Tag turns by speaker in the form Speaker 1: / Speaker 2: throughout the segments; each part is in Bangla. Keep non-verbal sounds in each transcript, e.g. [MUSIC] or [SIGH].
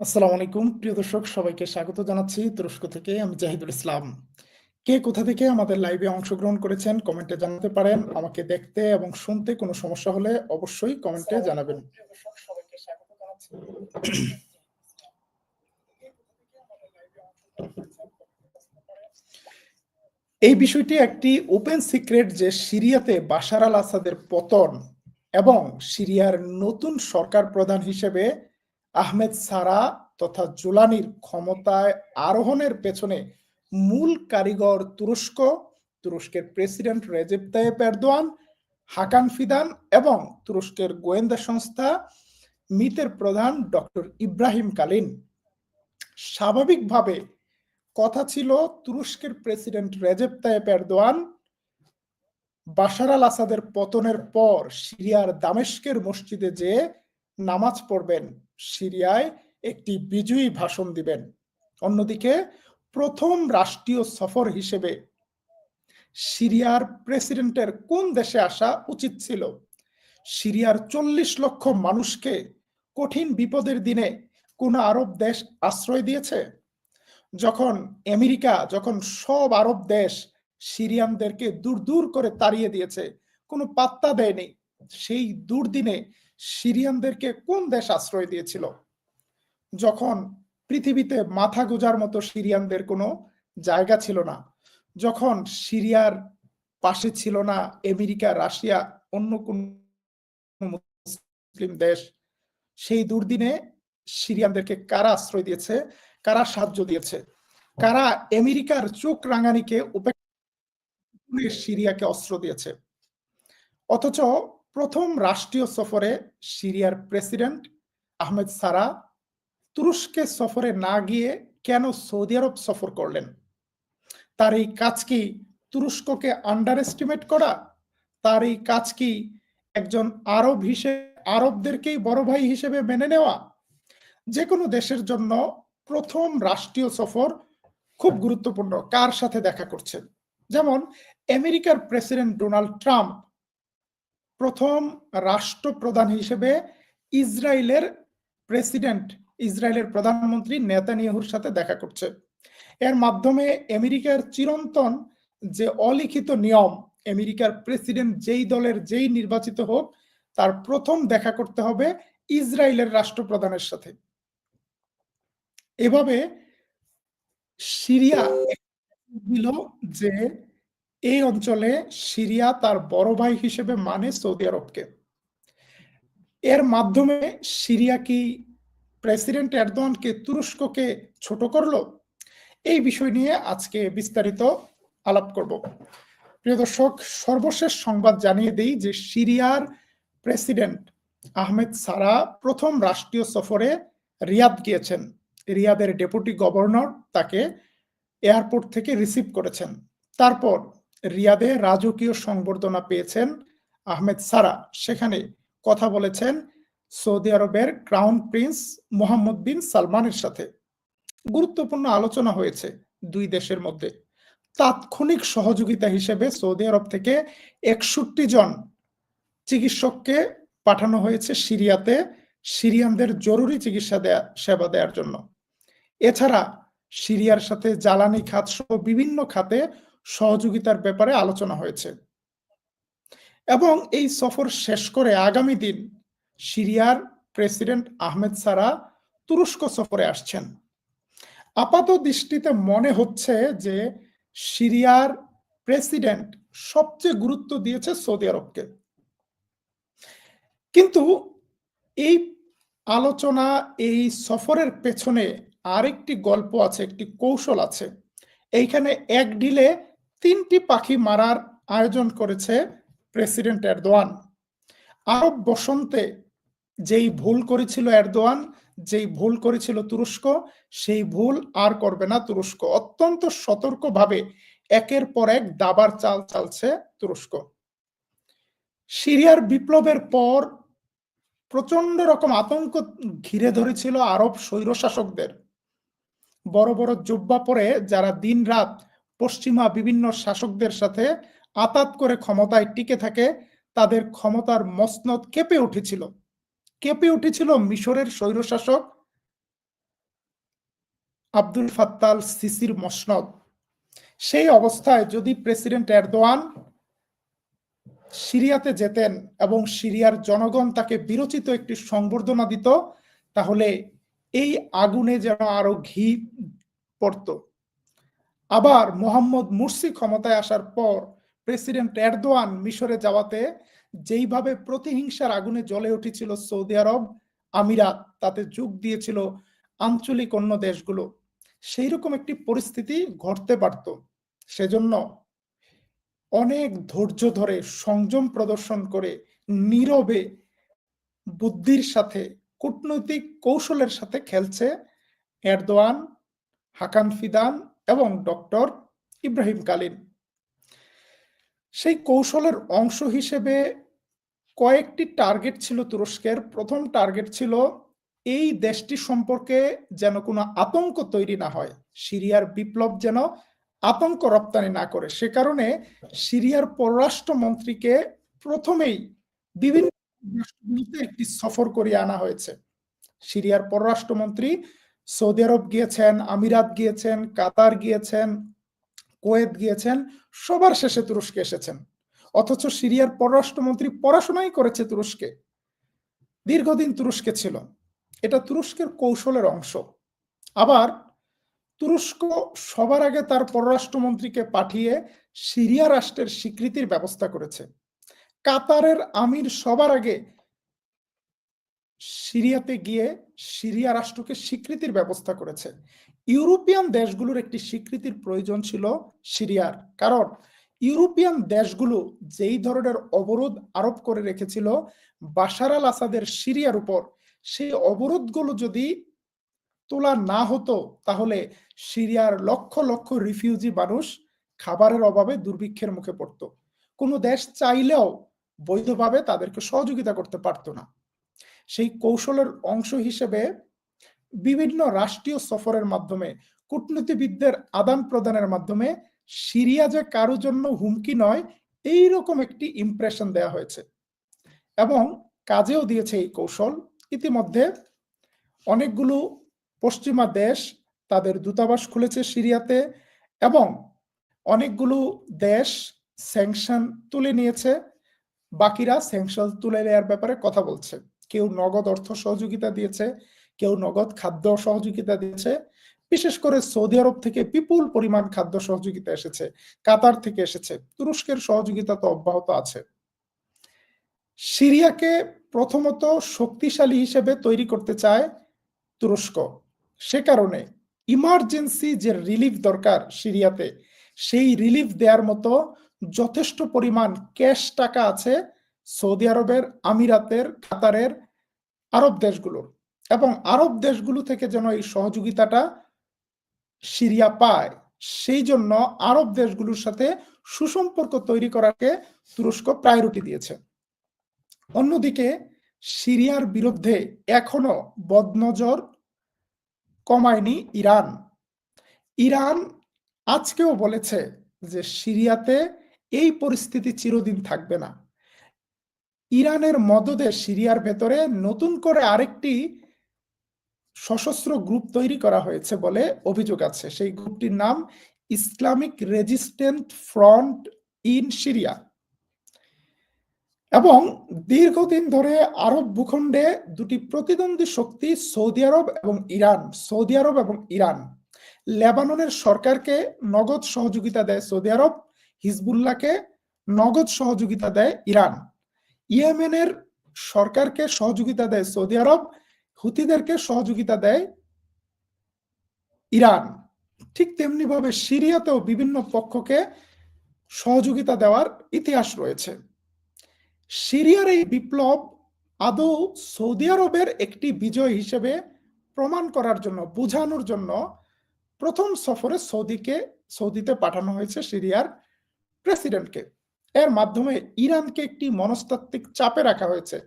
Speaker 1: আসসালামু আলাইকুম। প্রিয় দর্শক সবাইকে স্বাগত জানাচ্ছি তুরস্ক থেকে। আমি জাহিদুল ইসলাম। কে কোথা থেকে আমাদের লাইভে অংশগ্রহণ করেছেন কমেন্টে জানাতে পারেন। আমাকে দেখতে এবং শুনতে কোনো সমস্যা হলে অবশ্যই কমেন্টে জানাবেন। এই বিষয়টি একটি ওপেন সিক্রেট যে সিরিয়াতে বাশার আল আসাদের পতন এবং সিরিয়ার নতুন সরকার প্রধান হিসেবে আহমেদ সারা তথা জুলানির ক্ষমতায় আরোহণের পেছনে মূল কারিগর তুরস্ক, তুরস্কের president Recep Tayyip Erdogan, Hakan Fidan এবং তুরস্কের গোয়েন্দা সংস্থা মিতের প্রধান ডক্টর ইব্রাহিম কালিন। স্বাভাবিকভাবে কথা ছিল তুরস্কের president Recep Tayyip Erdogan Bashar al আসাদের পতনের পর সিরিয়ার দামেস্কের মসজিদে যে নামাজ পড়বেন। সিরিয়ায় একটি বিজয়ী ভাষণ দিবেন। অন্যদিকে প্রথম রাষ্ট্রীয় সফর হিসেবে সিরিয়ার প্রেসিডেন্টের কোন দেশে আসা উচিত ছিল? সিরিয়ার চল্লিশ লক্ষ মানুষকে কঠিন বিপদের দিনে কোন আরব দেশ আশ্রয় দিয়েছে? যখন আমেরিকা, যখন সব আরব দেশ সিরিয়ানদেরকে দূর দূর করে তাড়িয়ে দিয়েছে, কোনো পাত্তা দেয়নি সেই দুর্দিনে সিরিয়ানদেরকে কোন দেশ আশ্রয় দিয়েছিল? যখন পৃথিবীতে মাথা গোজার মতো সিরিয়ানদের কোনো জায়গা ছিল না, যখন সিরিয়ার পাশে ছিল না আমেরিকা, রাশিয়া, অন্য কোন মুসলিম দেশ, সেই দুর্দিনে সিরিয়ানদেরকে কারা আশ্রয় দিয়েছে? কারা সাহায্য দিয়েছে? কারা আমেরিকার চোখ রাঙানিকে উপেক্ষা সিরিয়াকে অস্ত্র দিয়েছে? অথচ প্রথম রাষ্ট্রীয় সফরে সিরিয়ার প্রেসিডেন্ট আহমেদ সারা তুরস্কে সফরে না গিয়ে কেন সৌদি আরব সফর করলেন? তার এই কাজ কি তুরস্ককে আন্ডার এস্টিমেট করা? তার এই কাজ কি একজন আরব হিসেবে আরবদেরকেই বড় ভাই হিসেবে মেনে নেওয়া? যে কোনো দেশের জন্য প্রথম রাষ্ট্রীয় সফর খুব গুরুত্বপূর্ণ। কার সাথে দেখা করছেন? যেমন আমেরিকার প্রেসিডেন্ট ডোনাল্ড ট্রাম্প প্রথম রাষ্ট্রপ্রধান হিসেবে ইসরায়েলের প্রেসিডেন্ট, ইসরায়েলের প্রধানমন্ত্রী নেতানিয়াহুর সাথে দেখা করছে। এর মাধ্যমে আমেরিকার চিরন্তন যে অলিখিত নিয়ম, আমেরিকার প্রেসিডেন্ট যেই দলের যেই নির্বাচিত হোক, তার প্রথম দেখা করতে হবে ইসরায়েলের রাষ্ট্রপ্রধানের সাথে। এভাবে সিরিয়া যে এই অঞ্চলে সিরিয়া তার বড় ভাই হিসেবে মানে সৌদি আরবকে। এর মাধ্যমে সিরিয়া কি প্রেসিডেন্ট এরদোয়ানকে, তুরস্ককে ছোট করল? এই বিষয় নিয়ে আজকে বিস্তারিত আলাপ করব। প্রিয় দর্শক, সর্বশেষ সংবাদ জানিয়ে দেই যে সিরিয়ার প্রেসিডেন্ট আহমেদ সারা প্রথম রাষ্ট্রীয় সফরে রিয়াদ গিয়েছেন। রিয়াদের ডেপুটি গভর্নর তাকে এয়ারপোর্ট থেকে রিসিভ করেছেন। তারপর রিয়াদে রাজকীয় সংবর্ধনা পেয়েছেন আহমেদ সারা। সেখানে কথা বলেছেন সৌদি আরবের ক্রাউন প্রিন্স মোহাম্মদ বিন সালমানের সাথে। গুরুত্বপূর্ণ আলোচনা হয়েছে দুই দেশের মধ্যে। তাৎক্ষণিক সহযোগিতা হিসেবে সৌদি আরব থেকে একষট্টি জন চিকিৎসককে পাঠানো হয়েছে সিরিয়াতে সিরিয়ানদের জরুরি চিকিৎসা দেয়া, সেবা দেওয়ার জন্য। এছাড়া সিরিয়ার সাথে জ্বালানি খাত সহ বিভিন্ন খাতে সহযোগিতার ব্যাপারে আলোচনা হয়েছে। এবং এই সফর শেষ করে আগামী দিন সিরিয়ার প্রেসিডেন্ট আহমেদ সারা তুরস্ক সফরে আসছেন। আপাত দৃষ্টিতে মনে হচ্ছে যে সিরিয়ার প্রেসিডেন্ট সবচেয়ে গুরুত্ব দিয়েছে সৌদি আরবকে। কিন্তু এই আলোচনা, এই সফরের পেছনে আরেকটি গল্প আছে, একটি কৌশল আছে। এইখানে এক ডিলে তিনটি পাখি মারার আয়োজন করেছে প্রেসিডেন্ট এরদোয়ান। আরব বসন্তে যেই ভুল করেছিল এরদোয়ান, যেই ভুল করেছিল তুরস্ক, সেই ভুল আর করবে না তুরস্ক। অত্যন্ত সতর্কভাবে একের পর এক দাবার চাল চালছে তুরস্ক। সিরিয়ার বিপ্লবের পর প্রচণ্ড রকম আতঙ্ক ঘিরে ধরেছিল আরব স্বৈরশাসকদের। বড় বড় জুব্বা পরে যারা দিন রাত পশ্চিমা বিভিন্ন শাসকদের সাথে আতাত করে ক্ষমতায় টিকে থাকে, তাদের ক্ষমতার মসনদ কেঁপে উঠেছিল। কেঁপে উঠেছিল মিশরের স্বৈরশাসক আব্দুল ফাত্তাল সিসির মসনদ। সেই অবস্থায় যদি প্রেসিডেন্ট এরদোয়ান সিরিয়াতে যেতেন এবং সিরিয়ার জনগণ তাকে বিরচিত একটি সংবর্ধনা দিত, তাহলে এই আগুনে যেন আরও ঘি পড়ত। আবার মোহাম্মদ মুরসি ক্ষমতায় আসার পর প্রেসিডেন্ট এরদোয়ান মিশরে যাওয়াতে যেইভাবে প্রতিহিংসার আগুনে জ্বলে উঠেছিল সৌদি আরব, আমিরাত, তাতে যোগ দিয়েছিল আঞ্চলিক অন্য দেশগুলো। সেই রকম একটি পরিস্থিতি ঘটতে পারত। সেজন্য অনেক ধৈর্য ধরে সংযম প্রদর্শন করে নীরবে বুদ্ধির সাথে, কূটনৈতিক কৌশলের সাথে খেলছে এরদোয়ান, হাকান ফিদান এবং ডক্টর ইব্রাহিম কালিন। সেই কৌশলের অংশ হিসেবে কয়েকটি টার্গেট ছিল তুরস্কের। প্রথম টার্গেট ছিল, এই দেশটি সম্পর্কে যেন কোনো আতঙ্ক তৈরি না হয়, সিরিয়ার বিপ্লব যেন আতঙ্ক রপ্তানি না করে। সে কারণে সিরিয়ার পররাষ্ট্র মন্ত্রীকে প্রথমেই বিভিন্ন একটি সফর করিয়ে আনা হয়েছে। সিরিয়ার পররাষ্ট্রমন্ত্রী সৌদি আরব গিয়েছেন, আমিরাত গিয়েছেন, কাতার গিয়েছেন, কোয়েত গিয়েছেন, সবার শেষে তুরস্কে এসেছেন। অথচ সিরিয়ার পররাষ্ট্রমন্ত্রী পড়াশোনাই করেছে তুরস্কে। দীর্ঘদিন তুরস্কে ছিল। এটা তুরস্কের কৌশলের অংশ। আবার তুরস্ক সবার আগে তার পররাষ্ট্রমন্ত্রীকে পাঠিয়ে সিরিয়া রাষ্ট্রের স্বীকৃতির ব্যবস্থা করেছে। কাতারের আমির সবার আগে সিরিয়াতে গিয়ে সিরিয়া রাষ্ট্রকে স্বীকৃতির ব্যবস্থা করেছে। ইউরোপিয়ান দেশগুলোর একটি স্বীকৃতির প্রয়োজন ছিল সিরিয়ার। কারণ ইউরোপিয়ান দেশগুলো যেই ধরনের অবরোধ আরোপ করে রেখেছিল, বাশার আল আসাদের সিরিয়ার উপর, সেই অবরোধগুলো যদি তোলা না হতো, তাহলে সিরিয়ার লক্ষ লক্ষ রিফিউজি মানুষ খাবারের অভাবে দুর্ভিক্ষের মুখে পড়তো। কোনো দেশ চাইলেও বৈধভাবে তাদেরকে সহযোগিতা করতে পারতো না। সেই কৌশলের অংশ হিসেবে বিভিন্ন রাষ্ট্রীয় সফরের মাধ্যমে, কূটনীতিবিদদের আদান প্রদানের মাধ্যমে সিরিয়া যে কারও জন্য হুমকি নয় এই রকম একটি ইমপ্রেশন দেয়া হয়েছে। এবং কাজেও দিয়েছে এই কৌশল। ইতিমধ্যে অনেকগুলো পশ্চিমা দেশ তাদের দূতাবাস খুলেছে সিরিয়াতে এবং অনেকগুলো দেশ স্যাংশন তুলে নিয়েছে। বাকিরা স্যাংশন তুলে নেওয়ার ব্যাপারে কথা বলছে। কেউ নগদ অর্থ সহযোগিতা দিয়েছে, কেউ নগদ খাদ্য সহযোগিতা দিয়েছে। বিশেষ করে সৌদি আরব থেকে বিপুল পরিমাণ খাদ্য সহযোগিতা এসেছে, কাতার থেকে এসেছে, তুরস্কের সহযোগিতা তো অব্যাহত আছে। সিরিয়াকে প্রথমত শক্তিশালী হিসেবে তৈরি করতে চায় তুরস্ক। সে কারণে ইমার্জেন্সি যে রিলিফ দরকার সিরিয়াতে, সেই রিলিফ দেওয়ার মতো যথেষ্ট পরিমাণ ক্যাশ টাকা আছে সৌদি আরবের, আমিরাতের, কাতারের, আরব দেশগুলোর। এবং আরব দেশগুলো থেকে যেন এই সহযোগিতাটা সিরিয়া পায়, সেই জন্য আরব দেশগুলোর সাথে সুসম্পর্ক তৈরি করাকে তুরস্ক প্রায়োরিটি দিয়েছে। অন্যদিকে, সিরিয়ার বিরুদ্ধে এখনও বদনজর কমায়নি ইরান। ইরান আজকেও বলেছে যে সিরিয়াতে এই পরিস্থিতি চিরদিন থাকবে না। ইরানের মদদে সিরিয়ার ভেতরে নতুন করে আরেকটি সশস্ত্র গ্রুপ তৈরি করা হয়েছে বলে অভিযোগ আছে। সেই গ্রুপটির নাম Islamic resistant front in Syria. এবং দীর্ঘদিন ধরে আরব ভূখণ্ডে দুটি প্রতিদ্বন্দ্বী শক্তি সৌদি আরব এবং ইরান, সৌদি আরব এবং ইরান, লেবাননের সরকারকে নগদ সহযোগিতা দেয় সৌদি আরব, হিজবুল্লাহকে নগদ সহযোগিতা দেয় ইরান। ইয়েমেনের সরকারকে সহযোগিতা দেয় সৌদি আরব হুতিদেরকে সহযোগিতা দেয় ইরান। ঠিক তেমনি ভাবে সিরিয়াতেও বিভিন্ন পক্ষকে সহযোগিতা দেওয়ার ইতিহাস রয়েছে। সিরিয়ার এই বিপ্লব আদৌ সৌদি আরবের একটি বিজয় হিসেবে প্রমাণ করার জন্য, বোঝানোর জন্য প্রথম সফরে সৌদিকে, সৌদিতে পাঠানো হয়েছে সিরিয়ার প্রেসিডেন্টকে। এর মাধ্যমে ইরানকে একটি মনস্তাত্ত্বিক চাপে রাখা হয়েছে।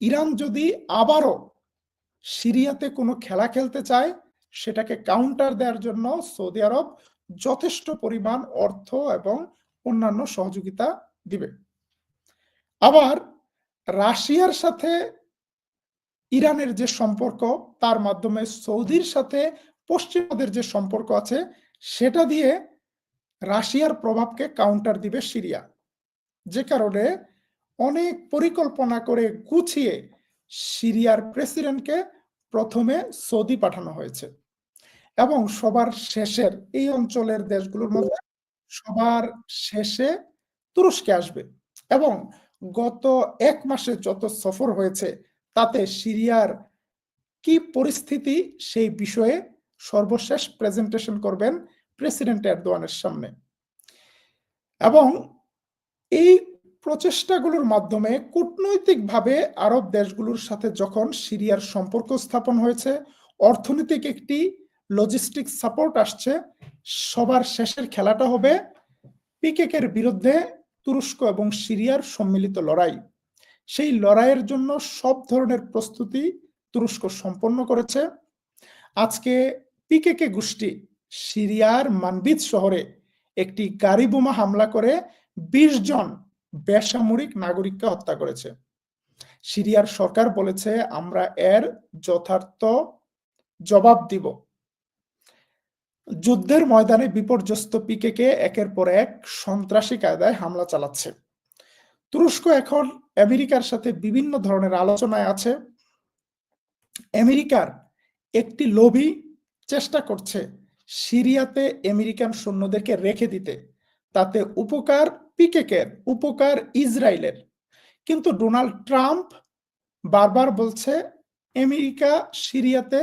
Speaker 1: ইরান যদি আবারও সিরিয়াতে কোনো খেলা খেলতে চায়, সেটাকে কাউন্টার দেওয়ার জন্য সৌদি আরব যথেষ্ট পরিমাণ অর্থ এবং অন্যান্য সহযোগিতা দিবে। আবার রাশিয়ার সাথে ইরানের যে সম্পর্ক, তার মাধ্যমে সৌদির সাথে পশ্চিমাদের যে সম্পর্ক আছে, সেটা দিয়ে রাশিয়ার প্রভাবকে কাউন্টার দিবে সিরিয়া। যে কারণে অনেক পরিকল্পনা করে গুছিয়ে সিরিয়ার প্রেসিডেন্টকে প্রথমে সৌদি পাঠানো হয়েছে। এবং সবার শেষের এই অঞ্চলের দেশগুলোর মধ্যে সবার শেষে তুরস্কে আসবে। এবং গত এক মাসে যত সফর হয়েছে, তাতে সিরিয়ার কি পরিস্থিতি সেই বিষয়ে সর্বশেষ প্রেজেন্টেশন করবেন প্রেসিডেন্ট এরদোয়ানের সামনে। এবং এই প্রচেষ্টাগুলোর মাধ্যমে কূটনৈতিকভাবে আরব দেশগুলোর সাথে যখন সিরিয়ার সম্পর্ক স্থাপন হয়েছে, অর্থনৈতিক একটি লজিস্টিক সাপোর্ট আসছে, সবার শেষের খেলাটা হবে পিকেকের বিরুদ্ধে তুরস্ক এবং সিরিয়ার সম্মিলিত লড়াই। সেই লড়াইয়ের জন্য সব ধরনের প্রস্তুতি তুরস্ক সম্পন্ন করেছে। আজকে পিকেকে গোষ্ঠী সিরিয়ার মানবিদ শহরে একটি গাড়ি বোমা হামলা করে বিশ জন বেসামরিক নাগরিককে হত্যা করেছে। সিরিয়ার সরকার বলেছে, আমরা এর যথার্থ জবাব দিব। যুদ্ধের ময়দানে বিপর্যস্ত পিকেকে একের পর এক সন্ত্রাসী কায়দায় হামলা চালাচ্ছে। তুরস্ক এখন আমেরিকার সাথে বিভিন্ন ধরনের আলোচনায় আছে। আমেরিকার একটি লবি চেষ্টা করছে সিরিয়াতে আমেরিকান সৈন্যদেরকে রেখে দিতে। তাতে উপকার পিকেকের, উপকার ইসরায়েলের। কিন্তু ডোনাল্ড ট্রাম্প বারবার বলছে, আমেরিকা সিরিয়াতে,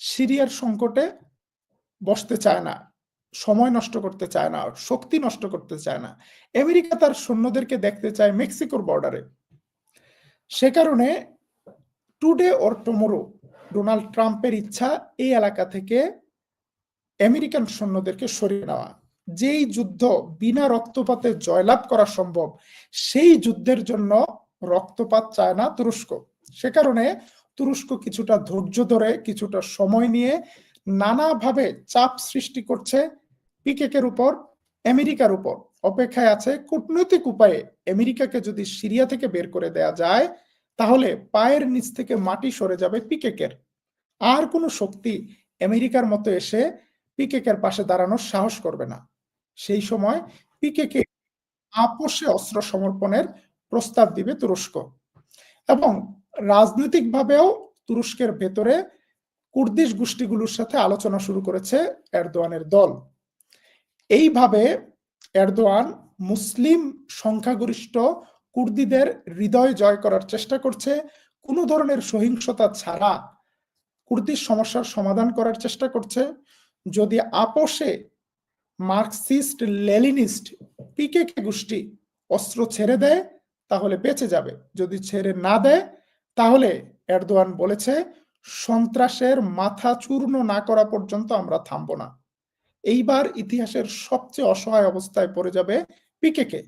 Speaker 1: সিরিয়ার সংকটে বসতে চায় না, সময় নষ্ট করতে চায় না, শক্তি নষ্ট করতে চায় না। আমেরিকা তার সৈন্যদেরকে দেখতে চায় মেক্সিকোর বর্ডারে। সে কারণে টুডে ওর টুমোরো ডোনাল্ড ট্রাম্পের ইচ্ছা এই এলাকা থেকে আমেরিকান সৈন্যদেরকে সরিয়ে নেওয়া। যেই যুদ্ধ বিনা রক্তপাতে জয়লাভ করা সম্ভব, সেই যুদ্ধের জন্য রক্তপাত চায় না তুরস্ক। সে কারণে তুরস্ক কিছুটা ধৈর্য ধরে, কিছুটা সময় নিয়ে নানাভাবে চাপ সৃষ্টি করছে পিকেকের উপর, আমেরিকার উপর। অপেক্ষায় আছে কূটনৈতিক উপায়ে আমেরিকাকে যদি সিরিয়া থেকে বের করে দেয়া যায়, তাহলে পায়ের নিচ থেকে মাটি সরে যাবে পিকেকের। আর কোনো শক্তি আমেরিকার মতো এসে পিকেকের পাশে দাঁড়ানোর সাহস করবে না। সেই সময় পিকেকে আপোষে অস্ত্র সমর্পণের প্রস্তাব দিবে তুরস্ক। এবং রাজনৈতিকভাবেও তুরস্কের ভেতরে কুর্দিশ গোষ্ঠীগুলোর সাথে আলোচনা শুরু করেছে এরদোয়ানের দল। এইভাবে এরদোয়ান মুসলিম সংখ্যাগরিষ্ঠ কুর্দিদের হৃদয় জয় করার চেষ্টা করছে। কোনো ধরনের সহিংসতা ছাড়া কুর্দির সমস্যার সমাধান করার চেষ্টা করছে। যদি আপোষে মার্কসিস্ট লেলিনিস্ট পিকেকে গোষ্ঠী অস্ত্র ছেড়ে দেয়, তাহলে বেঁচে যাবে। যদি ছেড়ে না দেয়, তাহলে এরদোয়ান বলেছে, সন্ত্রাসের মাথা চূর্ণ না করা পর্যন্ত আমরা থামব না। এইবার ইতিহাসের সবচেয়ে অসহায় অবস্থায় পড়ে যাবে পিকেকে,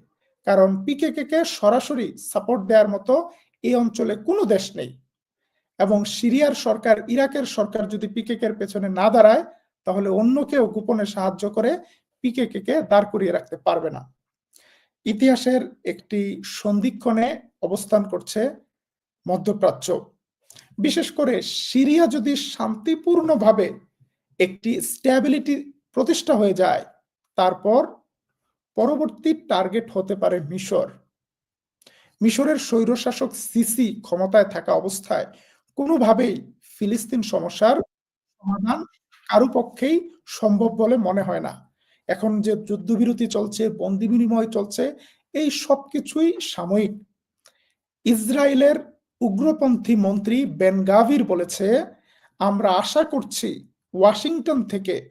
Speaker 1: কারণ পিকেকে সরাসরি সাপোর্ট দেওয়ার মতো এই অঞ্চলে কোনো দেশ নেই। এবং সিরিয়ার সরকার, ইরাকের সরকার যদি পিকেকের পেছনে না দাঁড়ায়, তাহলে অন্য কেউ গোপনে সাহায্য করে পিকেকে কে দাঁড় করিয়ে রাখতে পারবে না। ইতিহাসের একটি সন্ধিক্ষণে অবস্থান করছে মধ্যপ্রাচ্য। বিশেষ করে সিরিয়া যদি শান্তিপূর্ণভাবে একটি স্ট্যাবিলিটি প্রতিষ্ঠা হয়ে যায়, তারপর পরবর্তী টার্গেট হতে পারে মিশর। মিশরের স্বৈরশাসক সিসি ক্ষমতায় থাকা অবস্থায় কোনোভাবেই ফিলিস্তিন সমস্যার সমাধান কারও পক্ষেই সম্ভব বলে মনে হয় না। এখন যে যুদ্ধবিরতি চলছে, বন্দি বিনিময় চলছে, এই সব কিছুই সাময়িক। ইসরায়েলের উগ্রপন্থী মন্ত্রী বেনগাভির বলেছে, আমরা আশা করছি ওয়াশিংটন থেকে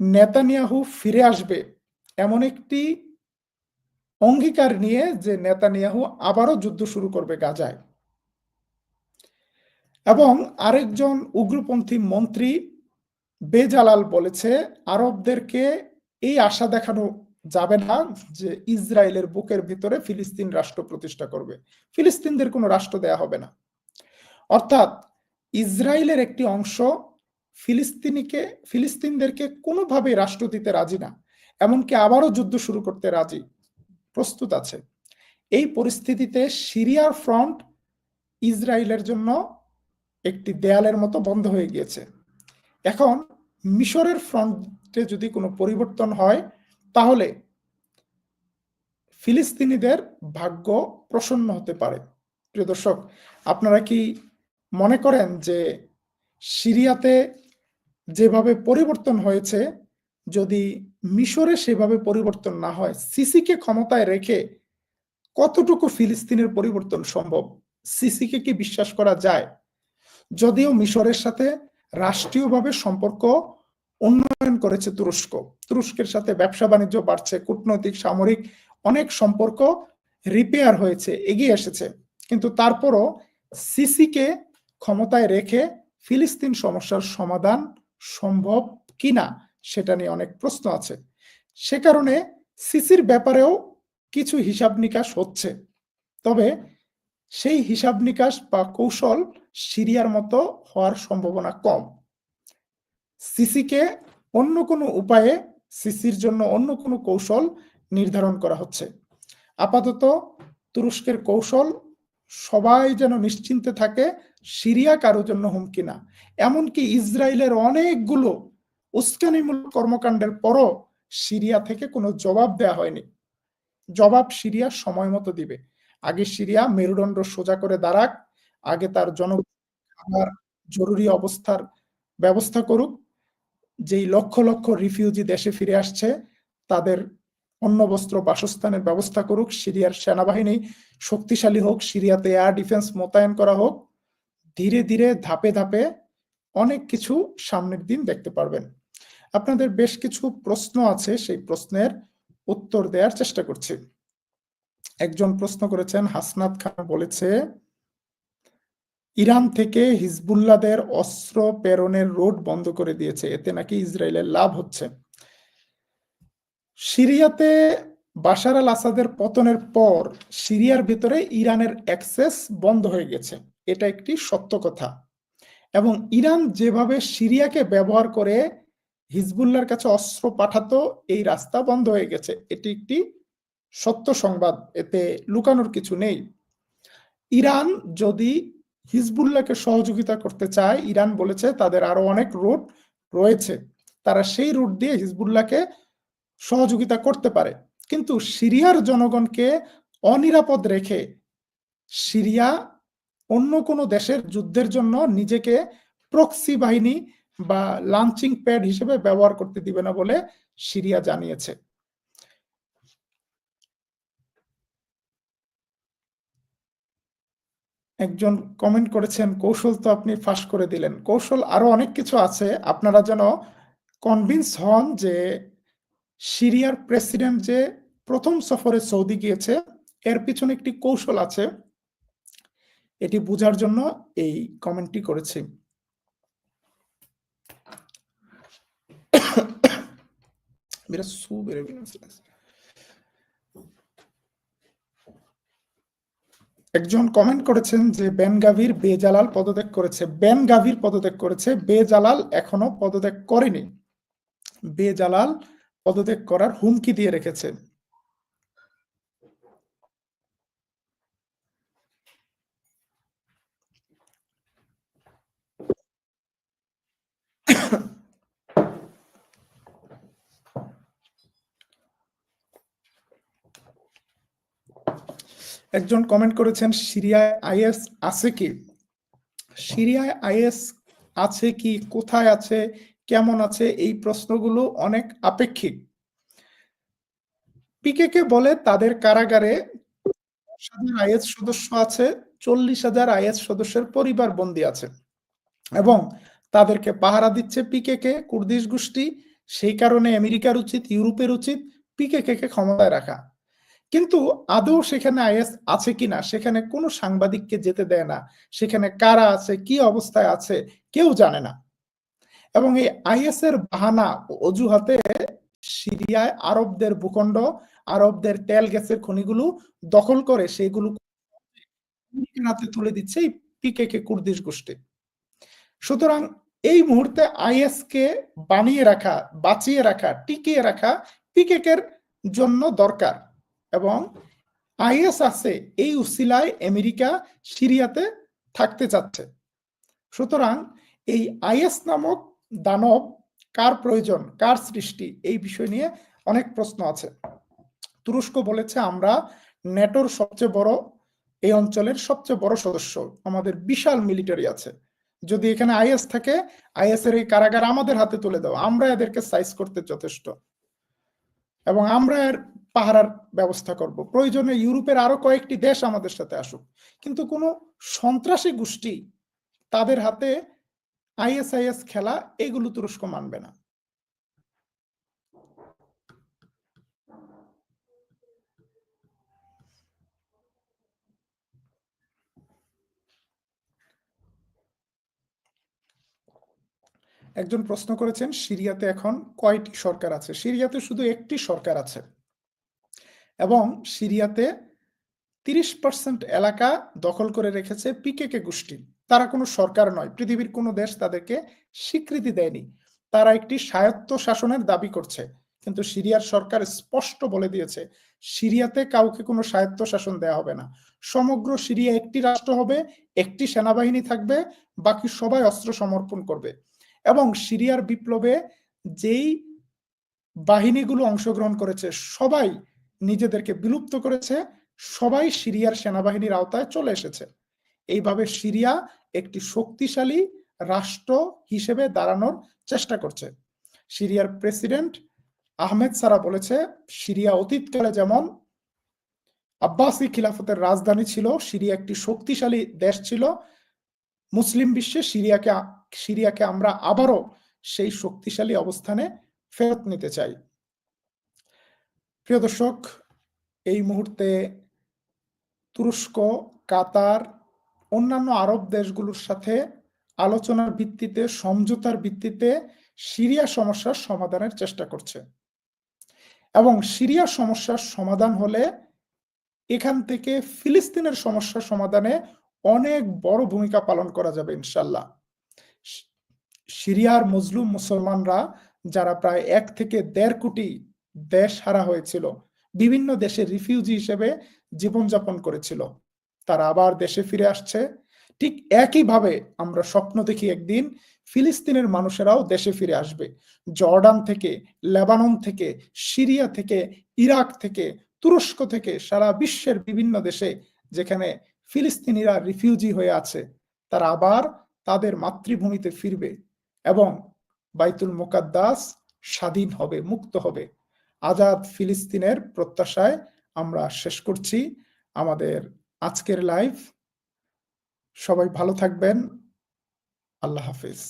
Speaker 1: নেতানিয়াহু ফিরে আসবে। এমন একটি অঙ্গীকার নিয়ে যে নেতানিয়াহু আবারও যুদ্ধ শুরু করবে গাজায়। এবং আরেকজন উগ্রপন্থী মন্ত্রী বেজালাল বলেছে, আরবদেরকে এই আশা দেখানো যাবে না যে ইসরায়েলের বুকের ভিতরে ফিলিস্তিন রাষ্ট্র প্রতিষ্ঠা করবে। ফিলিস্তিনদের কোনো রাষ্ট্র দেয়া হবে না। অর্থাৎ ইসরায়েলের একটি অংশ ফিলিস্তিনিকে, ফিলিস্তিনদেরকে কোনোভাবে রাষ্ট্র দিতে রাজি না, এমনকি আবারও যুদ্ধ শুরু করতে রাজি, প্রস্তুত আছে। এই পরিস্থিতিতে সিরিয়ার ফ্রন্ট ইসরায়েলের জন্য একটি দেয়ালের মতো বন্ধ হয়ে গিয়েছে। এখন মিশরের ফ্রন্টে যদি কোনো পরিবর্তন হয়, তাহলে ফিলিস্তিনিদের ভাগ্য প্রসন্ন হতে পারে। প্রিয় দর্শক, আপনারা কি মনে করেন যে সিরিয়াতে যেভাবে পরিবর্তন হয়েছে, যদি মিশরে সেভাবে পরিবর্তন না হয়, সিসিকে ক্ষমতায় রেখে কতটুকু ফিলিস্তিনের পরিবর্তন সম্ভব? সিসিকে কি বিশ্বাস করা যায়? যদিও মিশরের সাথে রাষ্ট্রীয়ভাবে সম্পর্ক উন্নয়ন করেছে তুরস্ক। তুরস্কের সাথে ব্যবসা বাণিজ্য বাড়ছে, কূটনৈতিক, সামরিক অনেক সম্পর্ক রিপেয়ার হয়েছে, এগিয়ে এসেছে। কিন্তু তারপরও সিসিকে ক্ষমতায় রেখে ফিলিস্তিন সমস্যার সমাধান সম্ভব কিনা সেটা নিয়ে অনেক প্রশ্ন আছে। সে কারণে সিসির ব্যাপারেও কিছু হিসাব নিকাশ হচ্ছে। তবে সেই হিসাব নিকাশ বা কৌশল সিরিয়ার মতো হওয়ার সম্ভাবনা কম। সিসিকে অন্য কোনো উপায়ে সিসির জন্য অন্য কোনো কৌশল নির্ধারণ করা হচ্ছে। আপাতত তুরস্কের কৌশল সবাই যেন নিশ্চিন্তে থাকে, সিরিয়া কারও জন্য হুমকি না। এমনকি ইসরায়েলের অনেকগুলো উস্কানিমূলক কর্মকাণ্ডের পরও সিরিয়া থেকে কোনো জবাব দেয়া হয়নি। জবাব সিরিয়া সময় মতো দিবে। আগে সিরিয়া, মেরুদণ্ড সোজা করে দাঁড়াক আগে তার জন জরুরি অবস্থার ব্যবস্থা করুক। যেই লক্ষ লক্ষ রিফিউজি দেশে ফিরে আসছে, তাদের অন্ন বস্ত্র বাসস্থানের ব্যবস্থা করুক। সিরিয়ার সেনাবাহিনী শক্তিশালী হোক, সিরিয়াতে এয়ার ডিফেন্স মোতায়েন করা হোক, ধীরে ধীরে, ধাপে ধাপে অনেক কিছু সামনের দিন দেখতে পারবেন। আপনাদের বেশ কিছু প্রশ্ন আছে, সেই প্রশ্নের উত্তর দেওয়ার চেষ্টা করছি। একজন প্রশ্ন করেছেন, হাসনাত খান বলেছে, ইরান থেকে হিজবুল্লাদের অস্ত্র প্রেরণের রোড বন্ধ করে দিয়েছে, এতে নাকি ইসরায়েলের লাভ হচ্ছে। সিরিয়াতে বাশার আল আসাদের পতনের পর সিরিয়ার ভিতরে ইরানের অ্যাক্সেস বন্ধ হয়ে গেছে, এটা একটি সত্য কথা। এবং ইরান যেভাবে সিরিয়াকে ব্যবহার করে হিজবুল্লার কাছে অস্ত্র পাঠাতো, এই রাস্তা বন্ধ হয়ে গেছে, এটি একটি সত্য সংবাদ এতে লুকানোর কিছু নেই। ইরান যদি হিজবুল্লাহকে সহযোগিতা করতে চায়, ইরান বলেছে তাদের আরও অনেক রুট রয়েছে। তারা সেই রুট দিয়ে হিজবুল্লাহকে সহযোগিতা করতে পারে। কিন্তু সিরিয়ার জনগণকে অনিরাপদ রেখে সিরিয়া অন্য কোনো দেশের যুদ্ধের জন্য নিজেকে প্রক্সি বাহিনী বা লাঞ্চিং প্যাড হিসেবে ব্যবহার করতে দিবে না বলে সিরিয়া জানিয়েছে। একজন কমেন্ট করেছেন, কৌশল তো আপনি ফাঁস করে দিলেন। কৌশল আরও অনেক কিছু আছে। আপনারা যেন কনভিন্স হন যে সিরিয়ার প্রেসিডেন্ট যে প্রথম সফরে সৌদি গিয়েছে, এর পিছনে একটি কৌশল আছে। এটি বোঝার জন্য এই কমেন্টটি করেছি। [COUGHS] একজন কমেন্ট করেছেন যে বেনগাভির বেজালাল পদত্যাগ করেছে। বেন গাভির পদত্যাগ করেছে, বেজালাল এখনও পদত্যাগ করেনি। বেজালাল পদত্যাগ করার হুমকি দিয়ে রেখেছে। একজন কমেন্ট করেছেন, সিরিয়ায় আইএস আছে কি? সিরিয়ায় আইএস আছে কি? কোথায় আছে? কেমন আছে? এই প্রশ্নগুলো অনেক আপেক্ষিক। পিকেকে বলে তাদের কারাগারে আইএস সদস্য আছে, চল্লিশ হাজার আইএস সদস্যের পরিবার বন্দী আছে এবং তাদেরকে পাহারা দিচ্ছে পিকেকে, কুর্দিশ গোষ্ঠী, সেই কারণে আমেরিকার উচিত, ইউরোপের উচিত পিকেকে ক্ষমতায় রাখা। কিন্তু আদৌ সেখানে আইএস আছে কিনা? সেখানে কোনো সাংবাদিককে যেতে দেয় না। সেখানে কারা আছে? কি অবস্থায় আছে? কেউ জানে না। এবং এই আইএস এর বাহানা অজুহাতে সিরিয়ায় আরবদের ভূখণ্ড, আরবদের তেল গ্যাসের খনিগুলো দখল করে সেগুলো হাতে তুলে দিচ্ছে এই পিকে কে কুর্দিশ গোষ্ঠী। সুতরাং এই মুহূর্তে আইএস কে বানিয়ে রাখা, বাঁচিয়ে রাখা, টিকিয়ে রাখা পিকেকের জন্য দরকার। এবং আইএস আছে, এই উসিলায় আমেরিকা সিরিয়াতে থাকতে চাচ্ছে সুতরাং এই আইএস নামক দানব কার প্রয়োজন, কার সৃষ্টি, এই বিষয় নিয়ে অনেক প্রশ্ন আছে। তুরস্ক বলেছে, আমরা নেটোর সবচেয়ে বড়, এই অঞ্চলের সবচেয়ে বড় সদস্য। আমাদের বিশাল মিলিটারি আছে। যদি এখানে আইএস থাকে আইএস এর এই কারাগার আমাদের হাতে তুলে দাও। আমরা এদেরকে সাইজ করতে যথেষ্ট। এবং আমরা এর পাহারার ব্যবস্থা করব। প্রয়োজনে ইউরোপের আরও কয়েকটি দেশ আমাদের সাথে আসুক। কিন্তু কোনো সন্ত্রাসী গোষ্ঠী তাদের হাতে আইএসআইএস খেলা এগুলো তুরস্ক মানবে না। একজন প্রশ্ন করেছেন, সিরিয়াতে এখন কয়টি সরকার আছে? সিরিয়াতে শুধু একটি সরকার আছে। এবং সিরিয়াতে তিরিশ পার্সেন্ট এলাকা দখল করে রেখেছে পিকেকে গোষ্ঠী। তারা কোনো সরকার নয়, পৃথিবীর কোনো দেশ তাদেরকে স্বীকৃতি দেয়নি। তারা একটি স্বায়ত্ত শাসনের দাবি করছে, কিন্তু সিরিয়ার সরকার স্পষ্ট বলে দিয়েছে, সিরিয়াতে কাউকে কোনো স্বায়ত্ত শাসন দেওয়া হবে না। সমগ্র সিরিয়া একটি রাষ্ট্র হবে, একটি সেনাবাহিনী থাকবে, বাকি সবাই অস্ত্র সমর্পণ করবে। এবং সিরিয়ার বিপ্লবে যেই বাহিনীগুলো অংশগ্রহণ করেছে, সবাই নিজেদেরকে বিলুপ্ত করেছে, সবাই সিরিয়ার সেনাবাহিনীর আওতায় চলে এসেছে। এইভাবে সিরিয়া একটি শক্তিশালী রাষ্ট্র হিসেবে দাঁড়ানোর চেষ্টা করছে। সিরিয়ার প্রেসিডেন্ট আহমেদ সারা বলেছে, সিরিয়া অতীতকালে যেমন আব্বাসী খিলাফতের রাজধানী ছিল, সিরিয়া একটি শক্তিশালী দেশ ছিল। মুসলিম বিশ্বে সিরিয়াকে সিরিয়াকে আমরা আবারও সেই শক্তিশালী অবস্থানে ফেরত নিতে চাই। প্রিয় দর্শক, এই মুহূর্তে তুরস্ক, কাতার, অন্যান্য আরব দেশগুলোর সাথে আলোচনার ভিত্তিতে, সমঝোতার ভিত্তিতে সিরিয়া সমস্যার সমাধানের চেষ্টা করছে। এবং সিরিয়া সমস্যার সমাধান হলে এখান থেকে ফিলিস্তিনের সমস্যার সমাধানে অনেক বড় ভূমিকা পালন করা যাবে ইনশাল্লাহ সিরিয়ার মজলুম মুসলমানরা, যারা প্রায় এক থেকে দেড় কোটি দেশ হারা হয়েছিল। বিভিন্ন দেশে রিফিউজি হিসেবে জীবনযাপন করেছিল। তারা আবার দেশে ফিরে আসছে। ঠিক একইভাবে আমরা স্বপ্ন দেখি একদিন ফিলিস্তিনের মানুষেরাও দেশে ফিরে আসবে। জর্ডান থেকে, লেবানন থেকে, সিরিয়া থেকে, ইরাক থেকে, তুরস্ক থেকে সারা বিশ্বের বিভিন্ন দেশে যেখানে ফিলিস্তিনিরা রিফিউজি হয়ে আছে, তারা আবার তাদের মাতৃভূমিতে ফিরবে এবং বাইতুল মোকাদ্দাস স্বাধীন হবে, মুক্ত হবে। আজাদ ফিলিস্তিনের প্রত্যাশায় আমরা শেষ করছি। আমাদের আজকের লাইভ সবাই ভালো থাকবেন। আল্লাহ হাফিজ।